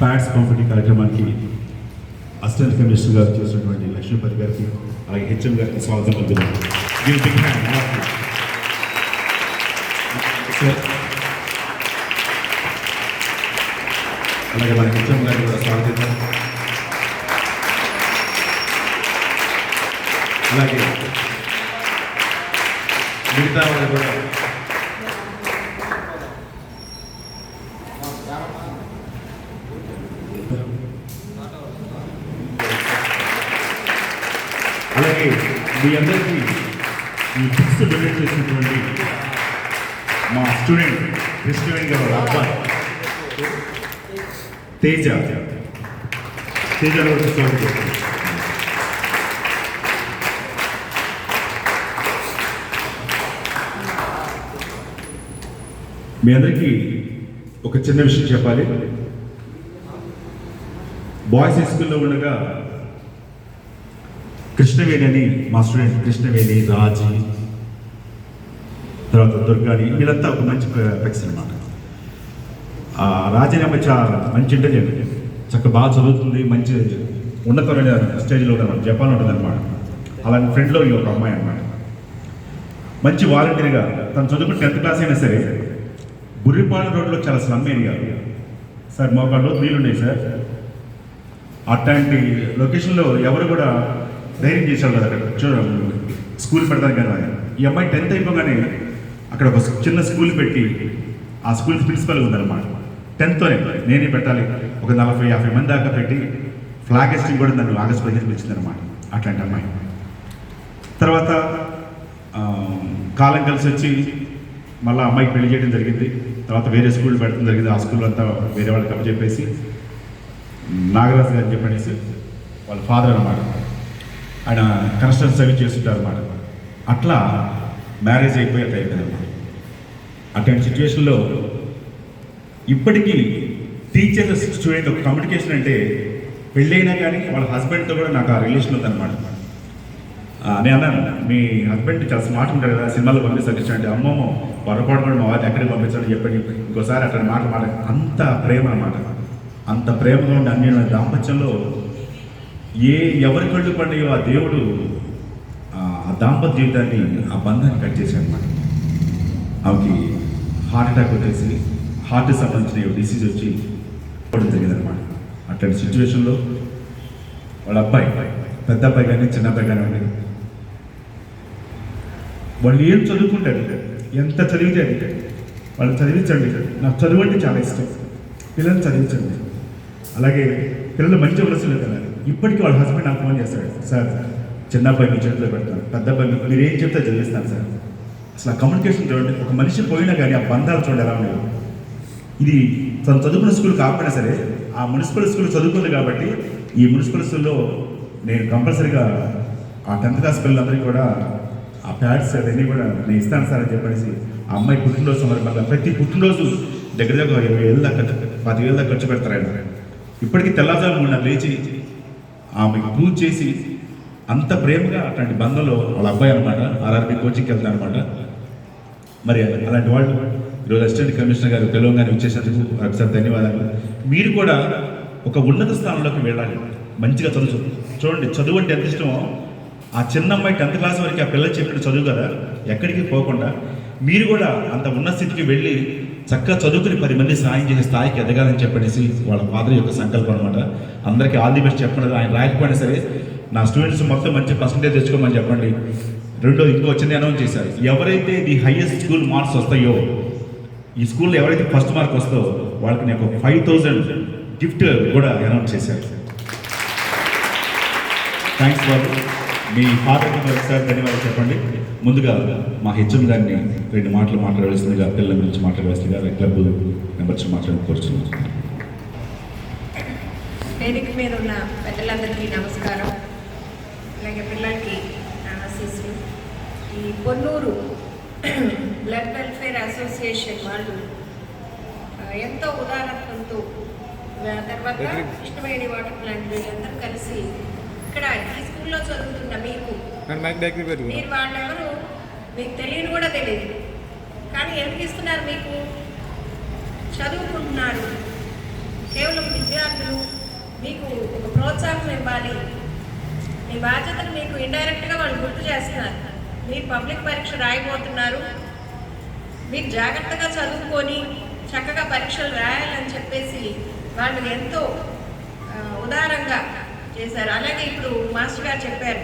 Pods పంపిణీ కార్యక్రమానికి assistant commissioner గారు చేసినటువంటి లక్ష్మీపతి గారికి అలాగే హెచ్ఎం గారికి స్వాగతం పలుకుతున్నాను Give a big hand, all of you. Sir. అలాగే మన హెచ్ఎం గారిని కూడా స్వాగతిద్దాం అలాగే మిగతా వాళ్ళు కూడా అలాగే మీ అందరికీ ఈ బుక్స్ డొనేట్ చేసినటువంటి మా స్టూడెంట్ కృష్ణవేణి గారు అబ్బాయి తేజ. తేజ స్వాగతం మీ అందరికీ ఒక చిన్న విషయం చెప్పాలి. బాయ్స్ హై స్కూల్లో ఉండగా కృష్ణవేణి అని మా స్టూడెంట్ కృష్ణవేణి రాజీ తర్వాత దుర్గాని వీళ్ళంతా ఒక మంచి పెక్స్ అనమాట రాజీ అమ్మాయి చాలా మంచి ఇంటెలిజెంట్ చక్కగా బాగా చదువుతుంది మంచి ఉన్నతమైన స్టేజ్లో ఉంటుంది జపాన్ ఉంటుంది అనమాట అలాంటి ఫ్రెండ్లో ఈ ఒక అమ్మాయి అనమాట మంచి వాలంటీర్గా తను చదువుకుని టెన్త్ క్లాస్ అయినా సరే బుర్రిపాలెం రోడ్లో చాలా స్లమ్ ఏరియా సార్ మా కాళ్ళు నీళ్ళు ఉన్నాయి సార్. అట్లాంటి లొకేషన్లో ఎవరు కూడా ధైర్యం చేసేవాళ్ళు కదా అక్కడ. చూడండి స్కూల్ పెడతాను కదా ఈ అమ్మాయి టెన్త్ అయిపోగానే అక్కడ ఒక చిన్న స్కూల్ పెట్టి ఆ స్కూల్ ప్రిన్సిపల్ ఉందన్నమాట. టెన్త్తోనే నేనే పెట్టాలి. ఒక నలభై యాభై మంది దాకా పెట్టి ఫ్లాగ్ హెస్టింగ్ కూడా నన్ను ఆగస్ట్ పదిహేను పిలిచిందనమాట అట్లాంటి అమ్మాయి. తర్వాత కాలం కలిసి వచ్చి మళ్ళీ అమ్మాయికి పెళ్ళి చేయడం జరిగింది. తర్వాత వేరే స్కూల్ పెట్టడం జరిగింది. ఆ స్కూల్ అంతా వేరే వాళ్ళకి అప్పచెప్పేసి నాగరాజు గారు చెప్పనేసి వాళ్ళ ఫాదర్ అన్నమాట. ఆయన కన్స్ట్రక్షన్ సర్వీస్ చేస్తుంటారు అన్నమాట అట్లా మ్యారేజ్ అయిపోయి అట్లా అయిపోయిందన్నమాట. అటువంటి సిచ్యువేషన్లో ఇప్పటికీ టీచర్ స్టూడెంట్ ఒక కమ్యూనికేషన్ అంటే పెళ్ళైనా కానీ వాళ్ళ హస్బెండ్తో కూడా నాకు ఆ రిలేషన్ ఉందన్నమాట. నేను అన్నాను మీ హస్బెండ్ చాలా స్మార్ట్ ఉంటాడు కదా సినిమాలో పంపిస్తాను అంటే అమ్మమ్మ పొరపాటు కూడా మా వారి ఎక్కడికి పంపించాలని చెప్పండి ఇంకోసారి అక్కడ మాట మాట అంత ప్రేమ అన్నమాట. అంత ప్రేమగా ఉండే అన్ని దాంపత్యంలో ఏ ఎవరి కళ్ళు పడ్డాయో ఆ దేవుడు ఆ దాంపత్య జీవితాన్ని ఆ బంధాన్ని కట్ చేశాడు అనమాట ఆమెకి హార్ట్ అటాక్ వచ్చేసి హార్ట్ సంబంధించిన డిసీజ్ వచ్చి జరిగిందనమాట అట్లాంటి సిచ్యువేషన్లో వాళ్ళ అబ్బాయి పెద్ద అబ్బాయి కానీ చిన్న అబ్బాయి కానీ వాళ్ళు ఏం చదువుకుంటాడు ఎంత చదివితే అడిగాడు వాళ్ళు చదివించండి. నాకు చదువు అంటే చాలా ఇష్టం. పిల్లల్ని చదివించండి. అలాగే పిల్లలు మంచి వరుసలు కదా ఇప్పటికీ వాళ్ళ హస్బెండ్ నాకు ఫోన్ చేస్తాడు. సార్ చిన్న అబ్బాయి మీ చేతిలో పెడతాను పెద్ద అబ్బాయి మీరు ఏం చెప్తే చదివిస్తాను సార్. అసలు ఆ కమ్యూనికేషన్ చూడండి. ఒక మనిషి పోయినా కానీ ఆ బంధాలు చూడండి ఎలా ఉండేవి. ఇది తను చదువుకున్న స్కూల్ కాకపోయినా సరే ఆ మున్సిపల్ స్కూల్ చదువుకుంది కాబట్టి ఈ మున్సిపల్ స్కూల్లో నేను కంపల్సరీగా ఆ టెన్త్ క్లాస్ పిల్లలందరికీ కూడా ఆ ప్యాడ్స్ అవన్నీ కూడా నేను ఇస్తాను సార్ అని చెప్పేసి ఆ అమ్మాయి పుట్టినరోజు సందర్భంగా ప్రతి పుట్టినరోజు దగ్గర దగ్గర ఇరవై ఏళ్ళ దాకా పదివేలు దాకా ఖర్చు పెడతారు ఆయన. ఇప్పటికీ తెల్లవారుజాము లేచి ఆమెకు పూజ చేసి అంత ప్రేమగా అట్లాంటి బంధంలో వాళ్ళ అబ్బాయి అనమాట ఆర్ఆర్బి కోచింగ్కి వెళ్తాను అనమాట మరి అలాంటి వాళ్ళు ఈరోజు అసిస్టెంట్ కమిషనర్ గారు తెలంగాణ ఇచ్చేసినందుకు ఒకసారి ధన్యవాదాలు. మీరు కూడా ఒక ఉన్నత స్థానంలోకి వెళ్ళాలి. మంచిగా చదువు చూడండి చదువు అంటే ఎంత ఇష్టమో? ఆ చిన్న అమ్మాయి టెన్త్ క్లాస్ వరకు ఆ పిల్లలు చెప్పిన చదువు కదా? ఎక్కడికి పోకుండా మీరు కూడా అంత ఉన్న స్థితికి వెళ్ళి చక్కగా చదువుకుని పది మంది సాయం చేసే స్థాయికి ఎదగాలని చెప్పనేసి వాళ్ళ ఫాదర్ యొక్క సంకల్పం అనమాట అందరికీ ఆల్ ది బెస్ట్ చెప్పండి. ఆయన రాయకపోయినా సరే నా స్టూడెంట్స్ మొత్తం మంచి పర్సంటేజ్ తెచ్చుకోమని చెప్పండి. రెండో ఇంకో వచ్చింది అనౌన్స్ చేశారు. ఎవరైతే ది హైయెస్ట్ స్కూల్ మార్క్స్ వస్తాయో ఈ స్కూల్లో ఎవరైతే ఫస్ట్ మార్క్ వస్తో వాళ్ళకి నేను ఒక ఫైవ్ థౌజండ్ గిఫ్ట్ కూడా అనౌన్స్ చేశారు. థ్యాంక్స్ ఫర్ మీ ఫాదర్కి ఒకసారి ధన్యవాదాలు చెప్పండి. ముందుగా మా హెచ్ఎం గారిని రెండు మాటలు మాట్లాడవలసిందిగా పిల్లల గురించి మాట్లాడవలసిందిగా క్లబ్ మెంబర్స్ మాట్లాడి కోరుచున్నాను వేదిక మీద ఉన్న పెద్దలందరికీ నమస్కారం. అలాగే పిల్లలకి ఆశీస్సులు ఈ పొన్నూరు బ్లడ్ వెల్ఫేర్ అసోసియేషన్ వాళ్ళు ఎంతో ఉదాహరణతో తర్వాత కృష్ణవేణి వాటర్ ప్లాంట్ వీళ్ళందరూ కలిసి ఇక్కడ ఈ స్కూల్లో చదువుతున్న మీకు. మీరు వాళ్ళెవరు మీకు తెలియని కూడా తెలియదు. కానీ ఎందుకు ఇస్తున్నారు మీకు? చదువుకుంటున్నారు. కేవలం విద్యార్థి మీకు ఒక ప్రోత్సాహం ఇవ్వాలి. మీ బాధ్యతను మీకు ఇండైరెక్ట్గా వాళ్ళు గుర్తు చేస్తున్నారు. మీరు పబ్లిక్ పరీక్ష రాయబోతున్నారు. మీరు జాగ్రత్తగా చదువుకొని చక్కగా పరీక్షలు రాయాలని చెప్పేసి వాళ్ళు ఎంతో ఉదారంగా చేశారు. అలాగే ఇప్పుడు మాస్టర్ గారు చెప్పారు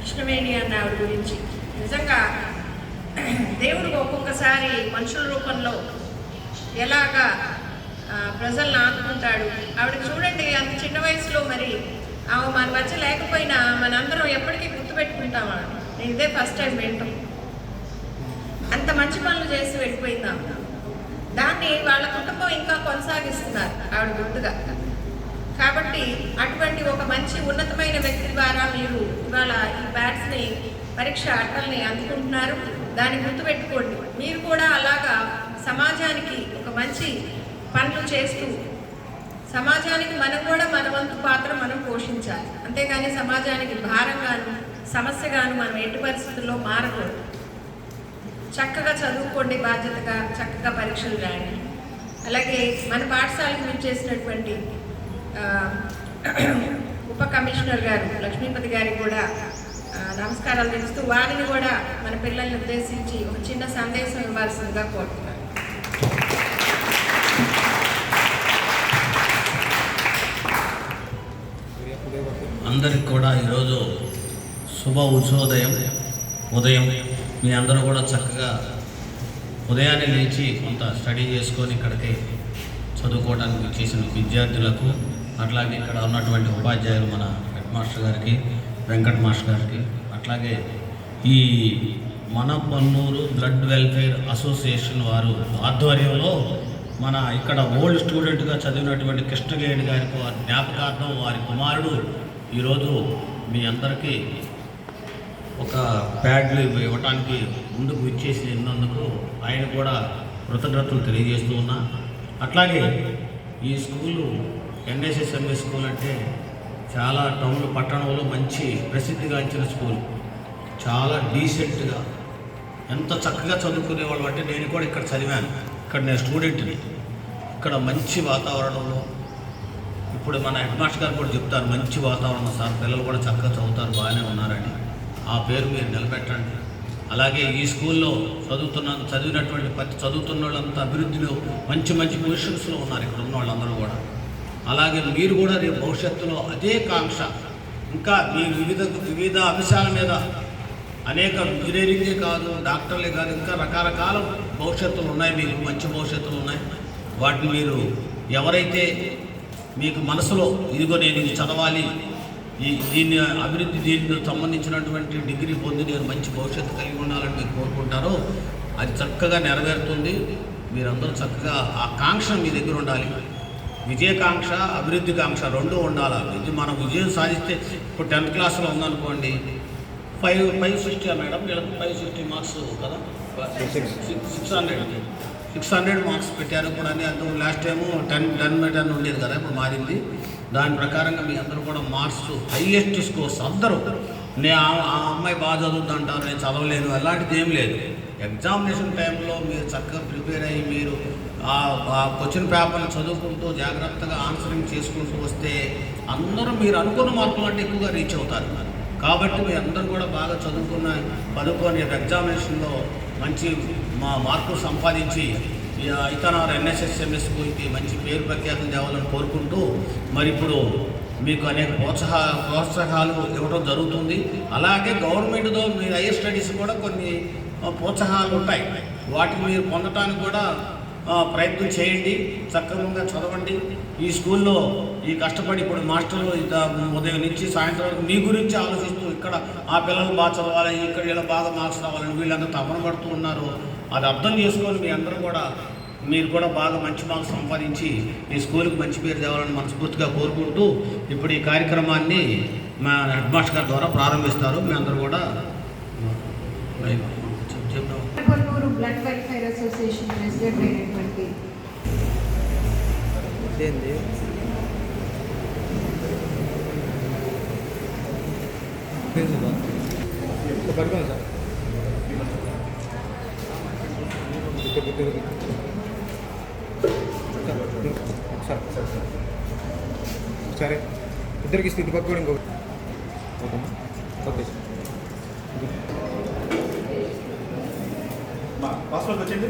కృష్ణవేణి అన్న ఆవిడ గురించి. నిజంగా దేవుడు ఒక్కొక్కసారి మనుషుల రూపంలో ఎలాగా ప్రజలను ఆదుకుంటాడు. ఆవిడ చూడండి అంత చిన్న వయసులో మరి ఆమె మన మధ్య లేకపోయినా మనందరం ఎప్పటికీ గుర్తుపెట్టుకుంటామా నేను ఇదే ఫస్ట్ టైం వింటాం. అంత మంచి పనులు చేసి వెళ్ళిపోయిందా దాన్ని వాళ్ళ కుటుంబం ఇంకా కొనసాగిస్తున్నారు ఆవిడ గుర్తుగా కాబట్టి అటువంటి ఒక మంచి ఉన్నతమైన వ్యక్తి ద్వారా మీరు ఇవాళ ఈ బ్యాట్స్ని పరీక్ష అట్టల్ని అందుకుంటున్నారు. దాన్ని గుర్తుపెట్టుకోండి. మీరు కూడా అలాగా సమాజానికి ఒక మంచి పనులు చేస్తూ సమాజానికి మనం కూడా మన వంతు పాత్ర మనం పోషించాలి. అంతేగాని సమాజానికి భారంగాను సమస్యగాను మనం ఎట్టి పరిస్థితుల్లో మారకూడదు. చక్కగా చదువుకోండి బాధ్యతగా చక్కగా పరీక్షలు రాయండి. అలాగే మన పాఠశాలకు మీరు చేసినటువంటి ఉప కమిషనర్ గారు లక్ష్మీపతి గారికి కూడా నమస్కారాలు తెలుస్తూ వారిని కూడా మన పిల్లల్ని ఉద్దేశించి ఒక చిన్న సందేశం ఇవ్వాల్సిందిగా కోరుతున్నాను. అందరికి కూడా ఈరోజు శుభ ఉషోదయం ఉదయం. మీ అందరూ కూడా చక్కగా ఉదయాన్నే లేచి కొంత స్టడీ చేసుకొని ఇక్కడికి చదువుకోవడానికి చేసిన విద్యార్థులకు అట్లాగే ఇక్కడ ఉన్నటువంటి ఉపాధ్యాయులు మన హెడ్ మాస్టర్ గారికి వెంకట్ మాస్టర్ గారికి అట్లాగే ఈ మన పన్నూరు బ్లడ్ వెల్ఫేర్ అసోసియేషన్ వారు ఆధ్వర్యంలో మన ఇక్కడ ఓల్డ్ స్టూడెంట్గా చదివినటువంటి కృష్ణగేడి గారికి వారి జ్ఞాపకార్థం వారి కుమారుడు ఈరోజు మీ అందరికీ ఒక ప్యాడ్లు ఇవ్వటానికి ముందుకు విచ్చేసి ఉన్నందుకు ఆయన కూడా కృతజ్ఞతలు తెలియజేస్తూ ఉన్నా. అట్లాగే ఈ స్కూలు ఎన్ఎస్ఎస్ఎంఎస్ స్కూల్ అంటే చాలా టౌన్ పట్టణంలో మంచి ప్రసిద్ధిగాంచిన స్కూల్ చాలా డీసెంట్గా ఎంత చక్కగా చదువుకునేవాళ్ళు అంటే నేను కూడా ఇక్కడ చదివాను. ఇక్కడ నేను స్టూడెంట్ని ఇక్కడ మంచి వాతావరణంలో ఇప్పుడు మన హెడ్ మాస్టర్ గారు కూడా చెప్తారు మంచి వాతావరణం సార్ పిల్లలు కూడా చక్కగా చదువుతారు బాగానే ఉన్నారని. ఆ పేరు మీరు నిలబెట్టండి. అలాగే ఈ స్కూల్లో చదువుతున్న చదివినటువంటి ప్రతి చదువుతున్న వాళ్ళంతా అభివృద్ధిలో మంచి మంచి పొజిషన్స్లో ఉన్నారు ఇక్కడ ఉన్న వాళ్ళందరూ కూడా. అలాగే మీరు కూడా రేపు భవిష్యత్తులో అదే కాంక్ష ఇంకా మీ వివిధ వివిధ అంశాల మీద అనేక ఇంజనీరింగే కాదు డాక్టర్లే కాదు ఇంకా రకరకాల భవిష్యత్తులు ఉన్నాయి మీకు మంచి భవిష్యత్తులు ఉన్నాయి. వాటిని మీరు ఎవరైతే మీకు మనసులో ఇదిగో నేను ఇది చదవాలి ఈ దీన్ని అభివృద్ధి దీనికి సంబంధించినటువంటి డిగ్రీ పొంది నేను మంచి భవిష్యత్తు కలిగి ఉండాలని మీరు కోరుకుంటారో అది చక్కగా నెరవేరుతుంది. మీరందరూ చక్కగా ఆ కాంక్ష మీ దగ్గర ఉండాలి. విజయకాంక్ష అభివృద్ధి కాంక్ష రెండు ఉండాలి ఇది మనం విజయం సాధిస్తే ఇప్పుడు టెన్త్ క్లాస్లో ఉందనుకోండి ఫైవ్ ఫైవ్ సిక్స్టీ మేడం వీళ్ళకి ఫైవ్ సిక్స్టీ మార్క్స్ కదా? Six hundred. Six hundred marks పెట్టారు కూడా అని అంత last time ten ten by ten ఉండేది కదా ఇప్పుడు మారింది. దాని ప్రకారంగా మీ అందరూ కూడా మార్క్స్ హైయెస్ట్ స్కోర్స్ అందరూ. నేను ఆ అమ్మాయి బాగా చదువుతుంది నేను చదవలేను అలాంటిది ఏం లేదు. ఎగ్జామినేషన్ టైంలో మీరు చక్కగా ప్రిపేర్ అయ్యి మీరు ఆ క్వశ్చన్ పేపర్లు చదువుకుంటూ జాగ్రత్తగా ఆన్సరింగ్ చేసుకుంటూ వస్తే అందరూ మీరు అనుకున్న మార్కులు అంటే ఎక్కువగా రీచ్ అవుతారు. కాబట్టి మీ అందరూ కూడా బాగా చదువుకున్న చదువుకొని ఎగ్జామినేషన్లో మంచి మా మార్కులు సంపాదించి ఈ ఇతనారు ఎన్ఎస్ఎస్ఎంఎస్ స్కూల్కి మంచి పేరు ప్రఖ్యాతం తేవాలని కోరుకుంటూ మరి ఇప్పుడు మీకు అనేక ప్రోత్సాహ ప్రోత్సాహాలు ఇవ్వడం జరుగుతుంది. అలాగే గవర్నమెంట్తో మీ హైయర్ స్టడీస్ కూడా కొన్ని ప్రోత్సాహాలు ఉంటాయి. వాటిని మీరు పొందటానికి కూడా ప్రయత్నం చేయండి సక్రమంగా చదవండి ఈ స్కూల్లో ఈ కష్టపడి ఇప్పుడు మాస్టర్లు ఉదయం నుంచి సాయంత్రం వరకు మీ గురించి ఆలోచిస్తూ ఇక్కడ ఆ పిల్లలు బాగా చదవాలి ఇక్కడ వీళ్ళ బాగా మార్క్స్ రావాలని వీళ్ళంతా తపన పడుతూ ఉన్నారు అది అర్థం చేసుకొని మీ అందరూ కూడా మీరు కూడా బాగా మంచి మార్క్స్ సంపాదించి ఈ స్కూల్కి మంచి పేరు తేవాలని మనస్ఫూర్తిగా కోరుకుంటూ ఇప్పుడు ఈ కార్యక్రమాన్ని మా హెడ్ మాస్టర్ గారి ద్వారా ప్రారంభిస్తారు మీ అందరూ కూడా చెప్- బ్లడ్ వెల్ఫేర్ అసోసియేషన్ ప్రెసిడెంట్ ఇదేంది పడుకోండి సార్. Sir, sir, sir. సరే ఇద్దరికి స్థితి పక్క కూడా ఇంకొక ఓకే ఓకే సార్ మా పాస్పోర్ట్ వచ్చింది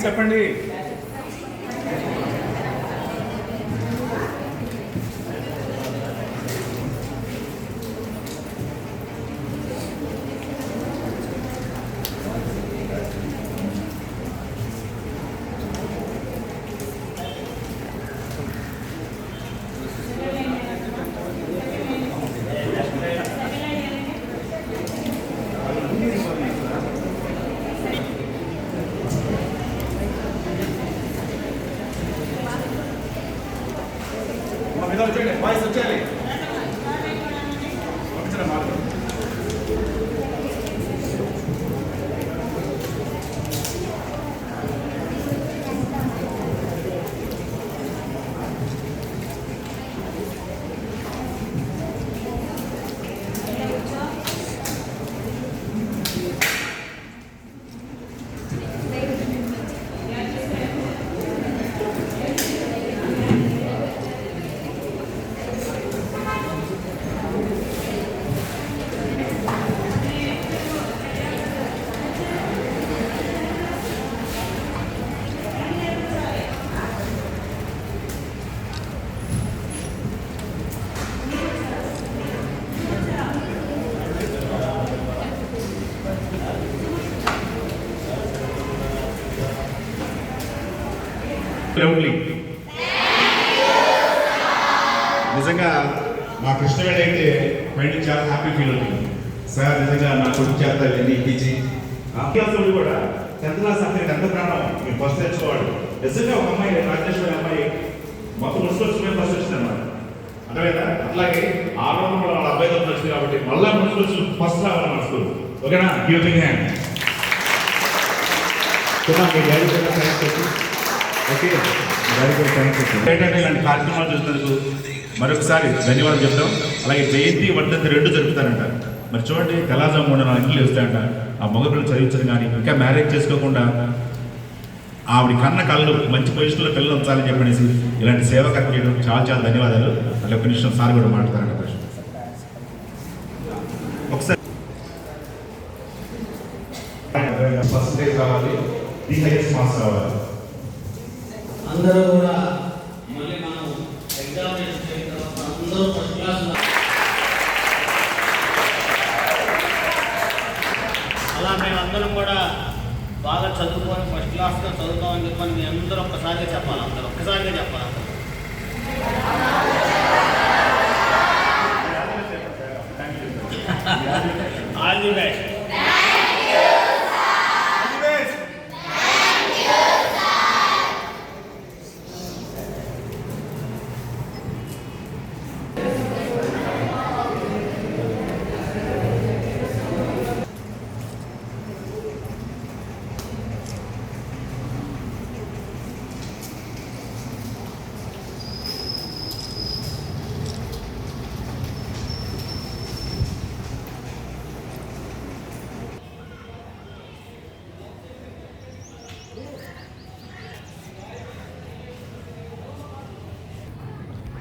థ్యాంక్స్ చెప్పండి మా మీద వచ్చేయండి వాయిస్ వచ్చేయాలి ఒకసారి మాట్లాడు లవ్లీ నిజంగా మా కృష్ణవేణి అయితే మైండ్ చాలా హ్యాపీ ఫీల్ అవుతుంది. సార్ నిజంగా నా కొడుకు చేత ఇవన్నీ ఇప్పించి క్లాస్ కూడా టెన్త్ క్లాస్ అంటే ఎంత ప్రాణం. మీరు ఫస్ట్ తెచ్చుకోవాలి. నిజంగా ఒక అమ్మాయి రాజేశ్వరి అమ్మాయి మొత్తం మున్సిపల్ ఫస్ట్ వచ్చింది అన్నమాట. అర్థమైందా? అట్లాగే ఆ రోజు వాళ్ళ అబ్బాయి తరఫున వచ్చింది కాబట్టి మళ్ళా మున్సిపల్ ఫస్ట్ రావాలి మన స్కూల్ ఓకేనా? గివింగ్ హ్యాండ్ మీ డాడీ కూడా చెప్పు. ఓకే డాడీ కూడా థ్యాంక్స్ చెప్పు ఏంటంటే ఇలాంటి కార్యక్రమాలు చూసినందుకు మరొకసారి ధన్యవాదాలు చెప్తాం. అలాగే జయంతి వర్ధంతి రెండు జరుపుతారంట. మరి చూడండి తెల్లాజాము నా ఇంట్లో వస్తాయంట ఆ మగపిల్లలు చదివించడం కానీ ఇంకా మ్యారేజ్ చేసుకోకుండా ఆవిడ కన్న కళ్ళు మంచి పొజిషన్లో పిల్లలు ఉంచాలని చెప్పనేసి ఇలాంటి సేవ కట్ చేయడం చాలా చాలా ధన్యవాదాలు. అలాగే ఒక నిమిషం సార్ కూడా మాట్లాడతారంట కొంచెం. ఒకసారి. కావాలి రావాలి ది హైయెస్ట్ మార్క్స్ అందరూ కూడా మళ్ళీ మనం ఎగ్జామ్ అయిన అందరూ ఫస్ట్ క్లాస్ అలా మేమందరం కూడా బాగా చదువుకొని ఫస్ట్ క్లాస్గా చదువుతామని చెప్పని మీ అందరూ ఒక్కసారిగా చెప్పాలి అందరూ. ఒక్కసారిగా చెప్పాలి ఆల్ ది బెస్ట్